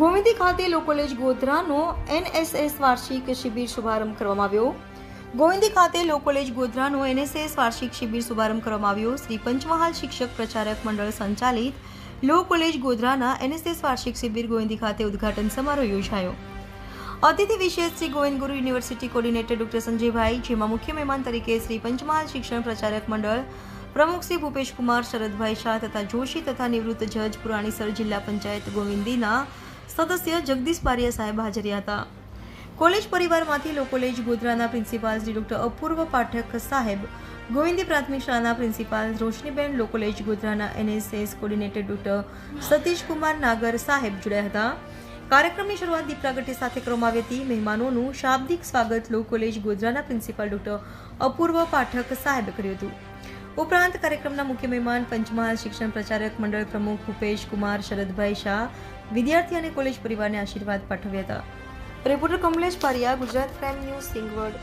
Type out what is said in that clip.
ગોવિંદી ખાતે લો college ગોધરાનો NSS વાર્ષિક શિબિર શુભારંભ કરવામાં આવ્યો. ગોવિંદી ખાતે લો કોલેજ ગોધરાનો એનએસએસ વાર્ષિક શિબિર શુભારંભ કરવામાં આવ્યો. શ્રી પંચમહાલ શિક્ષક પ્રચારક મંડળ સંચાલિત લો કોલેજ ગોધરાના એનએસએસ વાર્ષિક શિબિર ગોવિંદી ખાતે ઉદ્ઘાટન સમારોહ યોજાયો. અતિથિ વિશેષ શ્રી ગોવિંદ ગુરુ યુનિવર્સિટી કોર્ડિનેટર ડોક્ટર સંજયભાઈ, જેમાં મુખ્ય મહેમાન તરીકે શ્રી પંચમહાલ શિક્ષણ પ્રચારક મંડળ પ્રમુખ શ્રી ભૂપેશકુમાર, શરદભાઈ શાહ તથા જોશી તથા નિવૃત્ત જજ પુરાણીસર જિલ્લા પંચાયત ગોવિંદીના સદસ્ય જગદીશ પારિયા સાહેબ હાજર હતા. કોલેજ પરિવારમાંથી લો ગોધરાના પ્રિન્સિપાલ શ્રી ડોક્ટર અપૂર્વ પાઠક સાહેબ, ગોવિંદી પ્રાથમિક શાળાના principal Roshniben law ગોધરાના NSS coordinator doctor Satishkumar Nagar સાહેબ જોડાયા હતા. કાર્યક્રમની શરૂઆત દીપ સાથે કરવામાં આવી હતી. મહેમાનોનું શાબ્દિક સ્વાગત લો કોલેજ ગોધરાના પ્રિન્સિપાલ ડોક્ટર અપૂર્વ પાઠક સાહેબ કર્યું હતું. ઉપરાંત કાર્યક્રમના મુખ્ય મહેમાન પંચમહાલ શિક્ષણ પ્રચારક મંડળ પ્રમુખ ભૂપેશ કુમાર શરદભાઈ શાહ વિદ્યાર્થી અને કોલેજ પરિવારને આશીર્વાદ પાઠવ્યા હતા. Reporter Kamlesh Pariya Gujarat prime news Singvad.